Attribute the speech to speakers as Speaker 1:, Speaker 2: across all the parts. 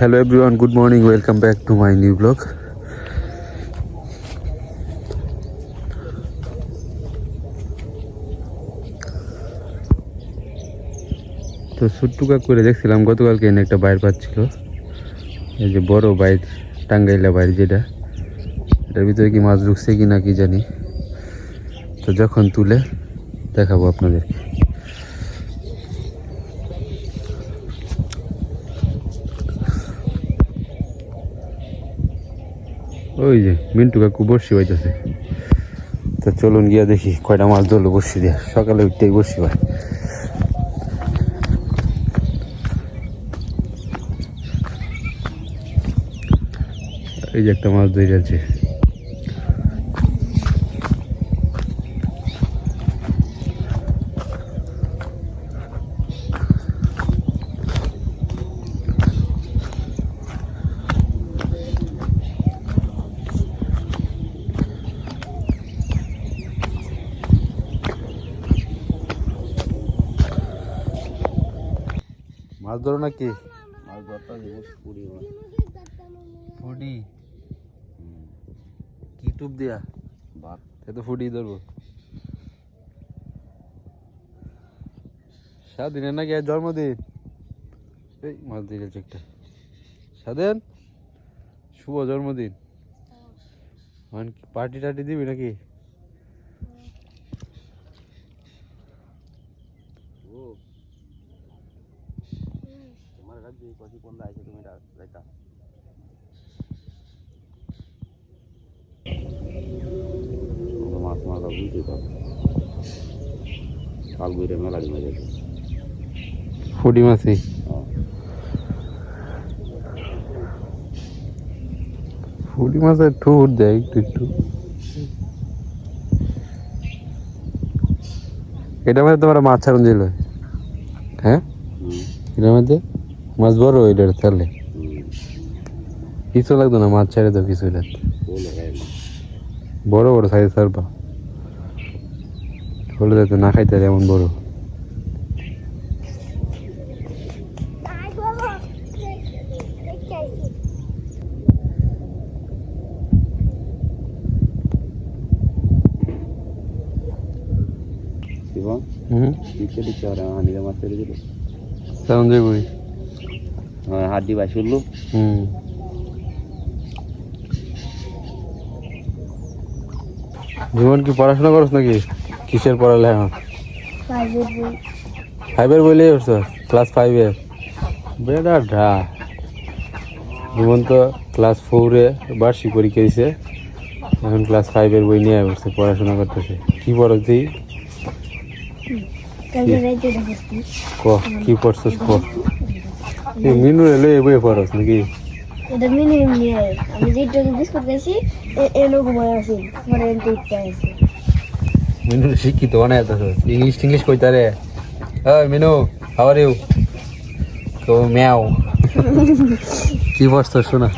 Speaker 1: Hello everyone, good morning welcome back to my new vlog. তো ছোট্টুকা করে দেখছিলাম গতকালকে এনে একটা বাইর পাচ্ছিল। এই যে বড় বাইর টাঙ্গাইলা বাইর যেটা এটার ভিতরে কি মাছ ঢুকছে কি না কি জানি। তো যখন তুলে দেখাবো আপনাদেরকে। ওই যে মিন্টু কাকু বসি বাইতেছে। তো চলুন গিয়া দেখি কয়টা মাছ ধরলো বসি দিয়া। সকালে উঠতেই বসি ভাই এই যে একটা মাছ ধরে আছে। মাছ ধরো নাকি?
Speaker 2: মাছ ধরতে দিব পুরি
Speaker 1: ফুডি। কি টুপ দিয়া?
Speaker 2: ভাত।
Speaker 1: সে তো ফুডি ধরবো। নাকি আজ জন্মদিন? এই মাছ দিয়ে গেছে একটা। স্বাধীন? শুভ জন্মদিন। মানে পার্টি টার্টি দিবি নাকি
Speaker 2: ও কাছে কত কোন আছে তুমি এটা যাইতা মাছ মারা বুঝতে পারো। কাল বইরে মেলা ডিমে যেত
Speaker 1: ফুডি মাছি ফুডি মাছের ঠুট দেয় একটু একটু। এটা মধ্যে তোমার মাছ ছাড়ুন দিল হ্যাঁ? এটার মধ্যে? মাছ বড় হইল তাহলে। কিছু লাগতো না মাছ ছেড়ে দাও কিছু বড় বড় সাইজ সারবা হলে যাতে না খাইতে এমন বড়। হুম।
Speaker 2: দিচ্ছে দিচ্ছে আর হানিরা মাছ ছেড়ে দিল
Speaker 1: তেমন যাবই
Speaker 2: হাড্ডি বাই শুনলো
Speaker 1: হুম। জীবন কি পড়াশোনা করছ নাকি? কিসের পড়ালেখা
Speaker 3: বাইরে বই।
Speaker 1: ফাইভের বইলে উঠছ ক্লাস ফাইভের বেটা ঢা। জীবন তো ক্লাস ফোরে বার্ষিক পরীক্ষা দিছে। এখন ক্লাস ফাইভের বই নিয়ে বসছে পড়াশোনা করতেছে। কি পড়ো তুই? ক? কি পড়ছস? ক? তুই মিনু এলে এ বই পড়স নাকি?
Speaker 3: এটা মিনিমাম নিয়ে আমি যেটা বিস্কুট খাইছি এনো ঘুমাই আছি। পরে এনতে ইচ্ছা আছে।
Speaker 1: মিনু শিক্ষিত অনেক ইংলিশ টিংলিশ কইতারে। ওই মিনু হাউ ইউ তো ম্যাও। কি পড়ছস শোনা?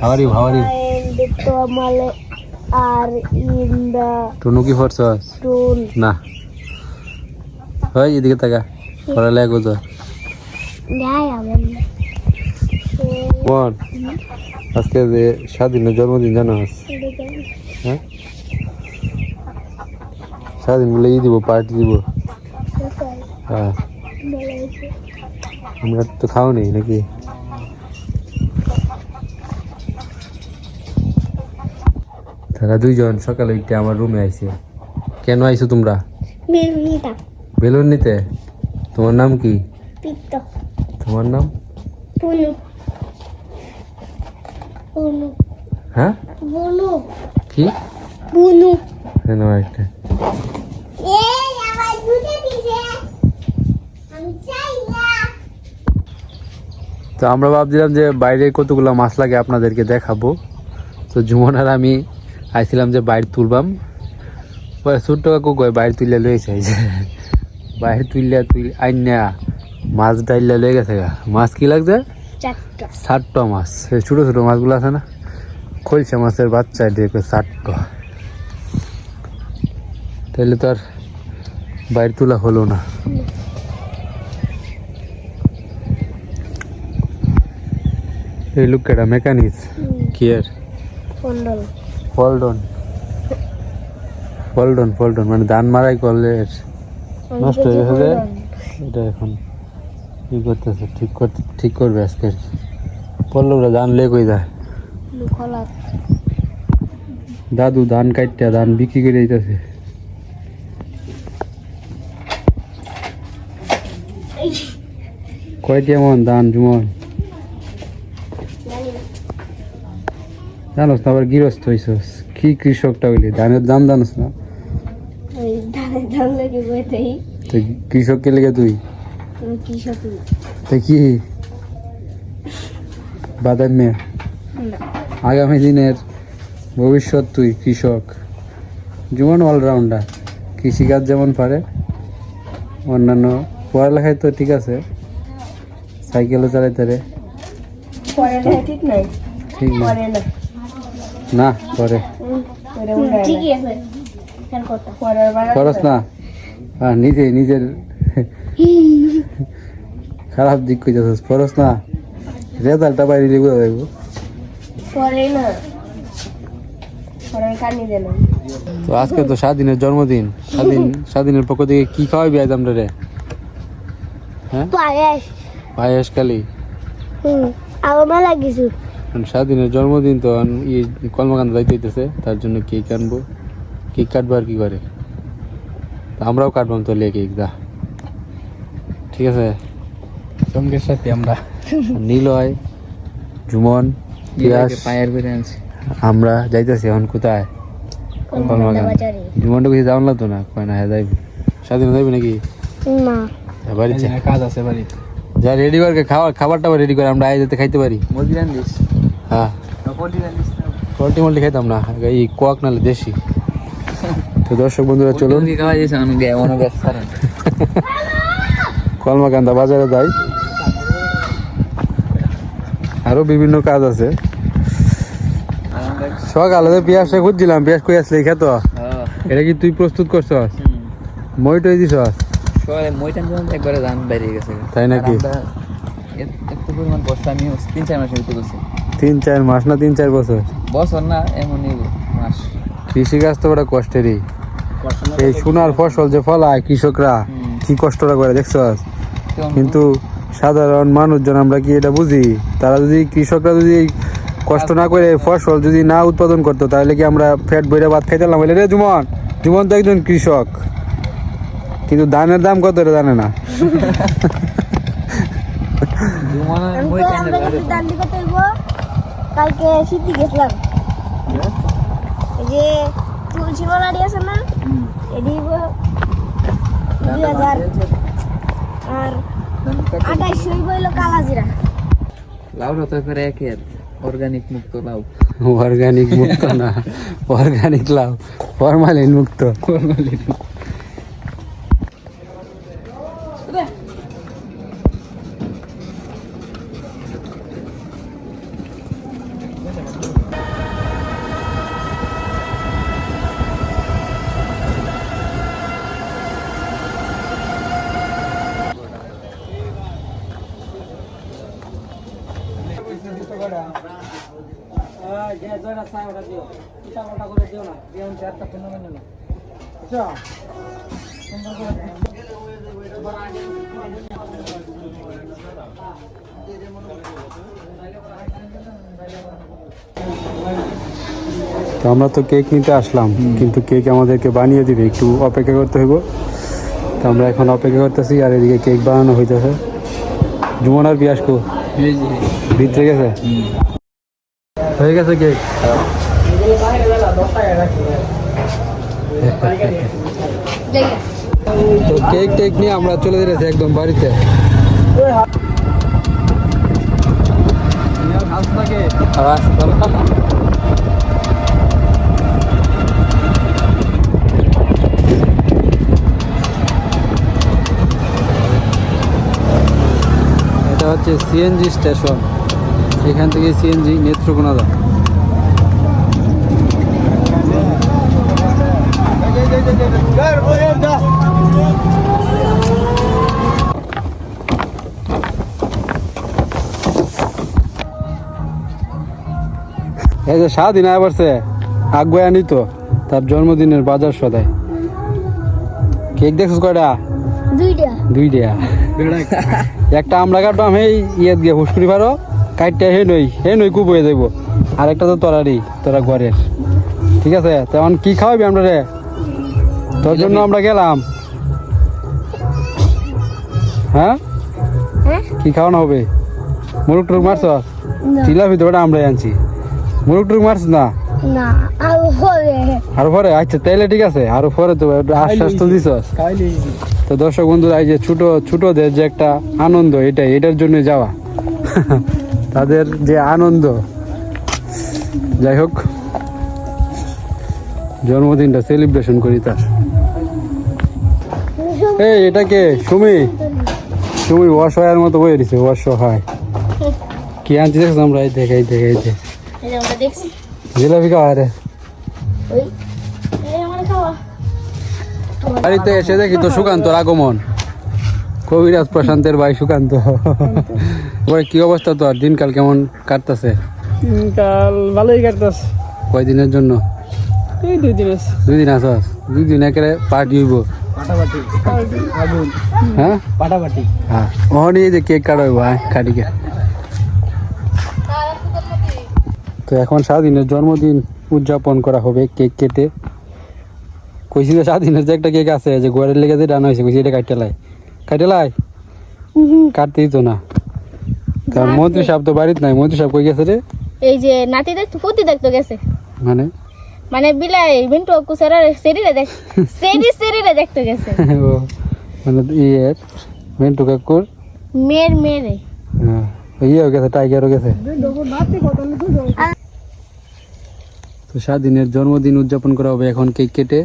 Speaker 1: How are you how are you
Speaker 3: the male are in the
Speaker 1: Tunu কি পড়ছস?
Speaker 3: stone
Speaker 1: না। ওই এদিকে তাকা পড়ালেখা করছ।
Speaker 3: নাই
Speaker 1: আজকে যে স্বাধীনের জন্মদিন জানাস হ্যাঁ? স্বাধীন বলে ই দিব পার্টি দিব। হ্যাঁ। আমরা তো খাও নেই নাকি? তারা দুইজন সকালে উঠে আমার রুমে আইছে। কেন আইছো তোমরা? বেলুন নিতে? তোমার নাম কি?
Speaker 3: পিত্ত।
Speaker 1: তোমার নাম? হ্যাঁ?
Speaker 3: বুনু।
Speaker 1: কি?
Speaker 3: বুনু।
Speaker 1: কেন একটা।
Speaker 3: এই আমার দুধে দিছে। আমি চাই না।
Speaker 1: তো আমরা ভাবছিলাম যে বাইরে কতগুলো মাছ লাগে আপনাদেরকে দেখাবো। তো জুমন আর আমি আইছিলাম যে বাইরে তুলবাম। পরে ছোট্ট কাকু কয় বাইরে তুললে লয়েছে বাইরে তুললে তুই আইনা মাছ ডাইলে লেগে গেছে গা। মাছ কি লাগছে? ষাটটা মাছ। এই ছোটো ছোটো মাছগুলো আছে না? খলসা মাছের বাচ্চা দিয়ে ষাটটা তাহলে তো আর বাইরে তোলা হলো না। এই লোক কেটা মেকানিক্স কি এর
Speaker 3: ফন্ডল
Speaker 1: ফলডন। ফলডন ফলডন। মানে ধান মারাই করলে নষ্ট হয়ে গেছে এটা এখন। কি করতেছে? ঠিক করতে ঠিক করবে আজকে। আর কি পল্লবরা ধান লে কই যায়? দাদু ধান কাটতে ধান বিক্রি করে দিতেছে। কয়টি এমন ধান জুমন? জানোস না আবার গৃহস্থ হইছস। কি কৃষকটা হইলি? ধানের দাম জানোস না?
Speaker 3: ধান লাগে বইতেই
Speaker 1: তো কৃষক কে লেগে তুই? কি বাদাম মেয়ে আগামী দিনের ভবিষ্যৎ তুই কৃষক। যেমন অলরাউন্ডার কৃষিকাজ যেমন পারে অন্যান্য পড়ালেখায় তো ঠিক আছে। সাইকেলও চালাইতে রে
Speaker 3: না ঠিক নাই?
Speaker 1: ঠিক না?
Speaker 3: না বার
Speaker 1: খরচ না। হ্যাঁ নিজে নিজের খারাপ দিক কইতেছিস খরচ না। রেজাল্টটা বাইরে দিয়ে বোঝা যাইব
Speaker 3: পরে না।
Speaker 1: তো আজকে তো স্বাধীনের জন্মদিন। স্বাধীন স্বাধীনের পক্ষ থেকে কি খাওয়াবি আজ আমরা রে? হ্যাঁ?
Speaker 3: পায়েস।
Speaker 1: পায়েস কালি
Speaker 3: হুম
Speaker 1: স্বাধীনের জন্মদিন তো আন ই কলমাকান্ত যাইতে হইতেছে তার জন্য কেক আনব। কেক কাটবো আর কি করে আমরাও কাটবাম তো লে কেক দা ঠিক আছে?
Speaker 4: সঙ্গের সাথে আমরা
Speaker 1: নীলয় জুমন পিয়াস
Speaker 4: পায়ের করে আনছি।
Speaker 1: আমরা যাইতেছি এখন কোথায়? জুমনটা কিছু যাওয়ান লাগতো না? কয় না হ্যাঁ যাইবি। স্বাধীন যাইবি নাকি?
Speaker 3: না।
Speaker 1: হ্যাঁ, বাড়িতে।
Speaker 4: কাজ আছে বাড়ি
Speaker 1: যা রেডি করে খাবার খাবার টাবার রেডি করে আমরা আয় যেতে খাইতে পারি।
Speaker 4: মুরগি রান্ধিস?
Speaker 1: হ্যাঁ।
Speaker 4: পোলট্রি
Speaker 1: মোল্ট্রি খাইতাম না এই কোয়াক নালে দেশি। তো দর্শক বন্ধুরা চলুন। কলমাকান্দা বাজারে যাই। আরও বিভিন্ন কাজ আছে। সকালে তো পেঁয়াজটা খুঁজছিলাম পেঁয়াজ কই আসলে খেত এটা কি তুই প্রস্তুত করছস মই টই দিছস
Speaker 4: সকালে একবারে ধান বেরিয়ে গেছে।
Speaker 1: তাই নাকি?
Speaker 4: এত- পরিমাণ বস্তা আমি তিন চার মাসের ভিতরে করছি
Speaker 1: তিন চার মাস না তিন চার বছর?
Speaker 4: বছর না এমনই মাস।
Speaker 1: কৃষিকাজ তো বড় কষ্টেরই। এই সোনার ফসল যে ফলায় কৃষকরা কি কষ্টটা করে দেখছস? কিন্তু সাধারণ মানুষজন আমরা কি এটা বুঝি? তারা যদি কৃষকরা যদি কষ্ট না করে ফসল যদি না উৎপাদন করতো তাহলে কি আমরা ফ্যাট বইরে ভাত খাইতাম? বলে রে জুমন জুমন তো একজন কৃষক। কিন্তু ধানের দাম কত রে জানে না?
Speaker 4: জুমানের মইটান
Speaker 3: দান্ডি করতে হইব কালকে সিদ্ধি গেছিলাম যে তুলসী বানাড়ি আছে না এটি দুই হাজার। আর আঠাইশ হইব হইল কালাজিরা
Speaker 4: লাউ রত করে এক অর্গানিক মুক্ত লাউ।
Speaker 1: অর্গানিক মুক্ত না অর্গানিক লাভ ফরমালিন মুক্ত। তো আমরা তো কেক নিতে আসলাম কিন্তু কেক আমাদেরকে বানিয়ে দিবে একটু অপেক্ষা করতে হইব। তো আমরা এখন অপেক্ষা করতেছি আর এদিকে কেক বানানো হইতেছে। জুমন আর পিয়াসকো ভিতরে গেছে? হয়ে গেছে কেক। তো কেক টেক নিয়ে আমরা চলে যেতেছি একদম বাড়িতে। এটা হচ্ছে সিএনজি স্টেশন এখান থেকে সিএনজি নেত্রকোনা এই যে স্বাধীন আয় আগুয়া নিত তার জন্মদিনের বাজার সদায় কেক দেখছিস কয়টা?
Speaker 3: দুইটা।
Speaker 1: দুইটা। একটা আমরা কাটবাম এই ইয়ে দিয়ে হুসকুরি পারো। কাটটা হে নই হে নই কুপ হয়ে যাইব। আর একটা তো তোরারই তোরা ঘরের। ঠিক আছে? তেমন কি খাওয়াবি আমরা রে? তোর জন্য আমরা গেলাম। হ্যাঁ?
Speaker 3: হ্যাঁ?
Speaker 1: কি খাওয়ানো হবে? মুরুক টুরুক মারছ
Speaker 3: না।
Speaker 1: তো ওটা আমরাই আনছি। মুরুক টুরুক মারছ না?
Speaker 3: আর
Speaker 1: পরে। আচ্ছা তাইলে ঠিক আছে। আরও পরে তো আশ্বাস তো দিছ তো দর্শক বন্ধুরা এই যে ছোট ছোটদের যে একটা আনন্দ এটাই এটার জন্য যাওয়া। তাদের যে আনন্দ। যাই হোক জন্মদিনটা সেলিব্রেশন করি তার। এই এটা কে? সুমি? সুমি অসহায়ের মতো বয়ে দিছে অসহায়। কি আনছি দেখছ আমরা এই দেখাই দেখাই দে
Speaker 3: এই যে আমরা দেখছি।
Speaker 1: জিলাপি খাওয়া রে।
Speaker 3: এই
Speaker 1: বাড়িতে এসে দেখি তো সুকান্তর আগমন। কবিরাজ প্রশান্তের ভাই সুকান্ত। ওই কি অবস্থা তোর দিনকাল কেমন কাটতেছে?
Speaker 5: কাল ভালোই কাটতাস
Speaker 1: কয়দিনের জন্য?
Speaker 5: এই দুই দিন আছে।
Speaker 1: দুই দিন আসস দুই দিন একেবারে পার্টি হইব। হ্যাঁ?
Speaker 5: পাটাপাটি।
Speaker 1: হ্যাঁ। ওহনি এই যে কেক কাটাইব হ্যাঁ কাটিকে। তো এখন স্বাধীনের জন্মদিন উদযাপন করা হবে কেক কেটে। কইছি যে স্বাধীনের যে একটা কেক আছে যে ঘরের লেগে যে ডানা হয়েছে কইছি এটা কাটতে লাই। কাটতে লাই? কাটতেই তো না। মন্ত্রী সাহেব তো বাড়িতে নাই মন্ত্রী সাহেব কই গেছে রে?
Speaker 3: এই যে নাতি দেখতো ফুটি দেখতো গেছে।
Speaker 1: মানে?
Speaker 3: মানে বিলাই মিন্টু কুসারা সেরিরে দেখ সেরি সেরিরে দেখতে গেছে।
Speaker 1: ও মানে ইয়ের কাকুর?
Speaker 3: মেয়ের মেয়েরে।
Speaker 1: হ্যাঁ, ইয়েও গেছে টাইগারও গেছে। তো স্বাধীনের জন্মদিন উদযাপন করা হবে এখন কেক কেটে।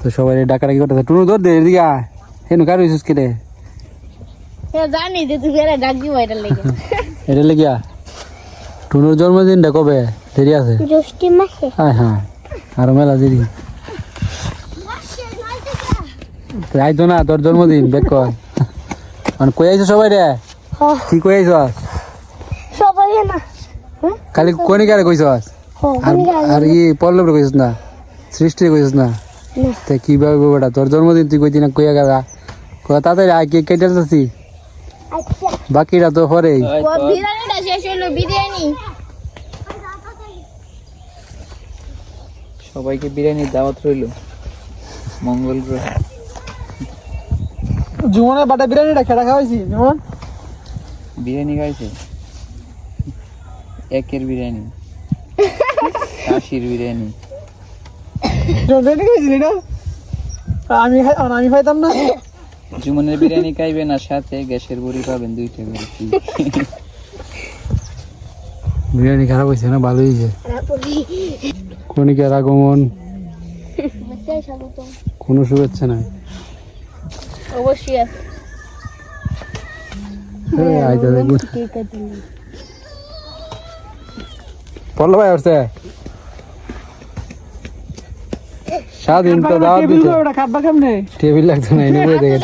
Speaker 1: তো সবাই ডাকাডাকি করতেছে। টুনু ধর দে এদিকে আয়। হেনু কার কেটে?
Speaker 3: জানি যে তুমি এরা ডাক দিব এটার লেগে।
Speaker 1: এটা লেগিয়া টুনুর জন্মদিনটা কবে? দেরি আছে?
Speaker 3: জ্যৈষ্ঠী মাসে।
Speaker 1: হ্যাঁ হ্যাঁ আর মেলা দেরি। তো না তোর জন্মদিন দেখ কর। মানে কই আইছো সবাই রে? কি কই আইছো
Speaker 3: সবাই না।
Speaker 1: খালি কোনি কারে কইছস আর আর ই পল্লব রে কইছস না? সৃষ্টি কইছস না? তে কি ভাবে বেটা? তোর জন্মদিন তুই কইতি না কইয়া গেলা? কয় তাড়াতাড়ি আয় কেক কেটে বাকিরা তো পরেই।
Speaker 3: বিরিয়ানিটা শেষ হলো বিরিয়ানি।
Speaker 4: সবাইকে বিরিয়ানির দাওয়াত রইল। মঙ্গল গ্রহ।
Speaker 5: জুমনের বাটা বিরিয়ানিটা খেলা খাওয়াইছি জুমন?
Speaker 4: বিরিয়ানি খাইছে? একের বিরিয়ানি। কাশির বিরিয়ানি।
Speaker 5: বিরিয়ানি খাইছিলি না? আমি খাই আমি খাইতাম না।
Speaker 4: জুমনের বিরিয়ানি খাইবেন আর সাথে গ্যাসের বড়ি পাবেন দুইটা করে
Speaker 1: বিরিয়ানি খারাপ হয়েছে না ভালো হয়েছে কণিকার আগমন। কোনো শুভেচ্ছা নাই।
Speaker 3: অবশ্যই আছে।
Speaker 1: এই আইতা দেখুন পল্লব ভাই উঠছে স্বাধীন তো দাওয়াত দিতে
Speaker 5: ওটা খাবা কেমনে?
Speaker 1: টেবিল লাগতো না এনে বই দেখে।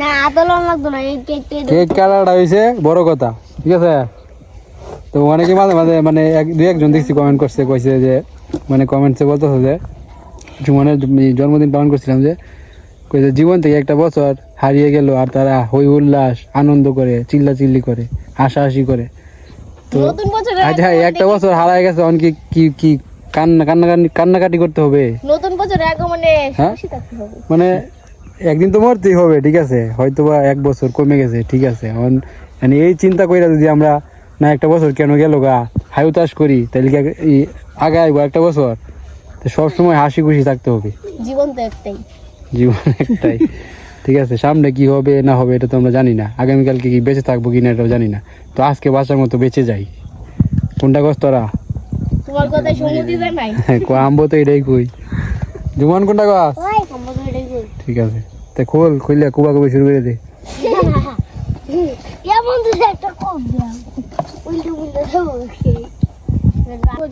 Speaker 3: না আদলন লাগতো না এই কেক
Speaker 1: কেক কাটাটা হয়েছে বড় কথা ঠিক আছে? তো অনেকে মাঝে মাঝে মানে এক দুই একজন দেখছি কমেন্ট করছে কইছে যে মানে কমেন্টসে বলতেছে যে জুমনের জন্মদিন পালন করছিলাম যে কইছে জীবন থেকে একটা বছর হারিয়ে গেল আর তারা হই উল্লাস আনন্দ করে চিল্লা চিল্লি করে হাসাহাসি করে। তো
Speaker 3: নতুন বছরে
Speaker 1: আচ্ছা একটা বছর হারায় গেছে অন কি কি কি কান্না কান্নাকাটি কান্নাকাটি করতে হবে।
Speaker 3: নতুন বছরে আগমনে
Speaker 1: হ্যাঁ?
Speaker 3: খুশি থাকতে হবে।
Speaker 1: মানে একদিন তো মরতেই হবে ঠিক আছে? হয়তো বা এক বছর কমে গেছে ঠিক আছে? এখন মানে এই চিন্তা কইরা যদি আমরা না একটা বছর কেন গেল গা? হাই উতাস করি তাহলে কি আগে- আইবো একটা বছর? তো সবসময় হাসি খুশি থাকতে হবে।
Speaker 3: জীবন তো একটাই।
Speaker 1: জীবন একটাই। ঠিক আছে সামনে কি হবে না হবে এটা তো আমরা জানি না। আগামীকালকে কি বেঁচে থাকব কি না এটাও জানি না। তো আজকে বাঁচার মতো বেঁচে যাই। কোনটা কস তোরা?
Speaker 3: তোমার কথায় সম্মতি জানাই
Speaker 1: কো আম্বো তো এটাই কই। জুমান কোনটা
Speaker 3: এটাই কই।
Speaker 1: ঠিক আছে। তা খোল খুললে কুবা কুবি শুরু করে দে।
Speaker 3: এমন তো একটা কম দিলাম উল্টো উল্টো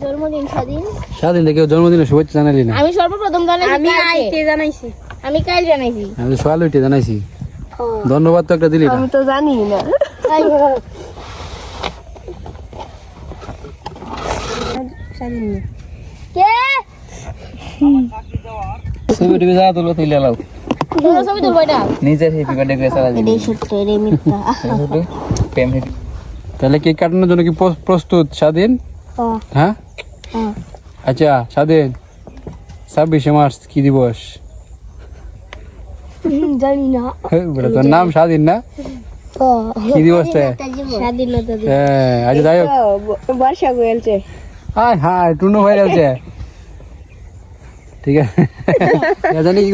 Speaker 3: জন্মদিন স্বাধীন।
Speaker 1: স্বাধীন কেউ জন্মদিনের শুভেচ্ছা জানালি না।
Speaker 3: আমি সর্বপ্রথম জানাইছি আমি আইতে জানাইছি। আমি কাল জানাইছি।
Speaker 1: আমি তো উঠে জানাইছি। ধন্যবাদ তো একটা দিলি না।
Speaker 3: তো জানি না। কে?
Speaker 4: ছবি টবি যা তুলো তুলে লাও।
Speaker 3: ছবি তুলবো এটা?
Speaker 4: নিজের হ্যাপি বার্থডে করে চালা দিবি
Speaker 3: সত্য রে মিথ্যা।
Speaker 4: প্রেম
Speaker 1: তাহলে কেক কাটানোর জন্য কি প্রস্তুত স্বাধীন?
Speaker 3: হ্যাঁ?
Speaker 1: হ্যাঁ। আচ্ছা স্বাধীন। ছাব্বিশে মার্চ কি দিবস?
Speaker 3: জানি না।
Speaker 1: তোর নাম স্বাধীন না? কি দিবসটা?
Speaker 3: স্বাধীনতা দিবস।
Speaker 1: হ্যাঁ আচ্ছা যাই হোক।
Speaker 3: বর্ষা গোয়েলছে
Speaker 1: হাই হাই টুনু ভাই আছে ঠিক আছে। জানি কি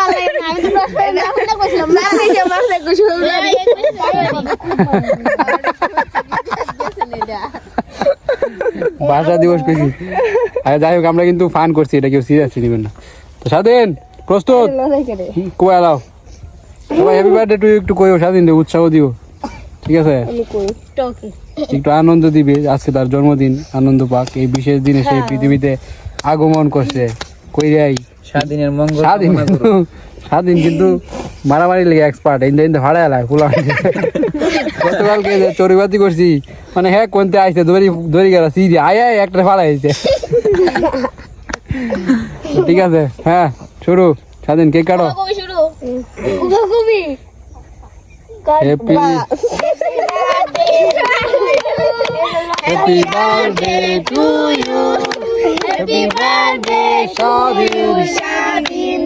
Speaker 3: ভালো না আমি তো না কইছিলাম না কইছে মাসে
Speaker 1: ভাষা দিবস কইছি। আচ্ছা যাই হোক আমরা কিন্তু ফান করছি এটা কেউ সিরিয়াস নেবেন না। তো স্বাধীন প্রস্তুত। আলাও সবাই হ্যাপি বার্থডে টু একটু কইও স্বাধীন উৎসাহ দিও। ঠিক আছে? একটু আনন্দ দিবে আজকে তার জন্মদিন আনন্দ পাক। এই বিশেষ দিনে সেই পৃথিবীতে আগমন করছে। কই যাই
Speaker 4: স্বাধীনের মঙ্গল
Speaker 1: স্বাধীন। স্বাধীন কিন্তু মারামারি লেগে এক্সপার্ট ইন্দা ইন্দা ভাড়া এলায় ফুলা গতকালকে যে চড়িবাতি করছি মানে হ্যাঁ কোনতে আইছে দড়ি দড়ি গেল সিরি আয় আয় একটা ফাড়া আইছে ঠিক আছে হ্যাঁ শুরু। স্বাধীন কেক কাটো।
Speaker 3: শুরু। কবি
Speaker 1: happy happy birthday to you happy birthday Swadhin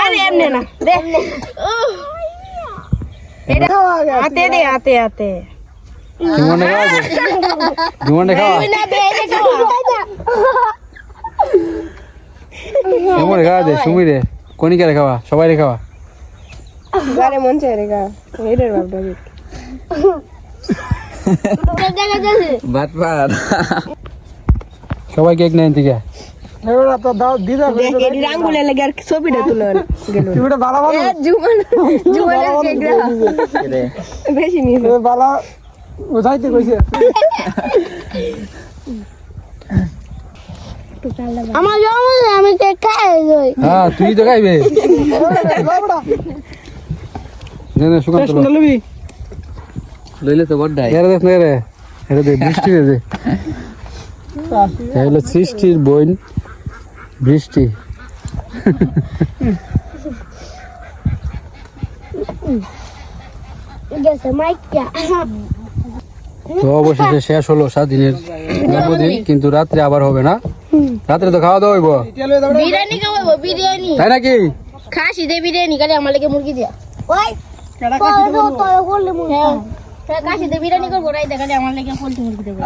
Speaker 3: আরে এমনে না দে। হাতে দে হাতে হাতে।
Speaker 1: জীবনে খাওয়া দে। জীবনে খাওয়া। জীবনে খাওয়া। দে সুমি রে কনিকারে খাওয়া সবাই রে খাওয়া।
Speaker 3: গারে মন চাই রে গা এটার বাপটা যাচ্ছে
Speaker 4: বাট
Speaker 1: সবাই কেক নেন ঠিক আছে
Speaker 3: বেশি নিয়ে
Speaker 5: বালা উঠাইতে কইছে।
Speaker 3: আমার আমি কেক খাই
Speaker 1: হ্যাঁ তুই তো খাইবে। নে নে সুকান্ত লো
Speaker 5: শুনে লবি।
Speaker 4: লইলে তো বড়
Speaker 1: এরে দেখ না রে এরে দে বৃষ্টি রে দে। হলো সৃষ্টির বোন বৃষ্টি। তো অবশেষে শেষ হলো স্বাধীনের জন্মদিন কিন্তু রাত্রে আবার হবে না। রাত্রে তো খাওয়া দাওয়া হইব।
Speaker 3: বিরিয়ানি খাওয়াবো বিরিয়ানি।
Speaker 1: তাই নাকি?
Speaker 3: খাসি দে বিরিয়ানি কালে আমার লাগে মুরগি দিয়া ওই কাশি দে বিরিয়ানি করব রাই দেখালে আমার লাগে পোল্ট্রি মুরগি দেবো।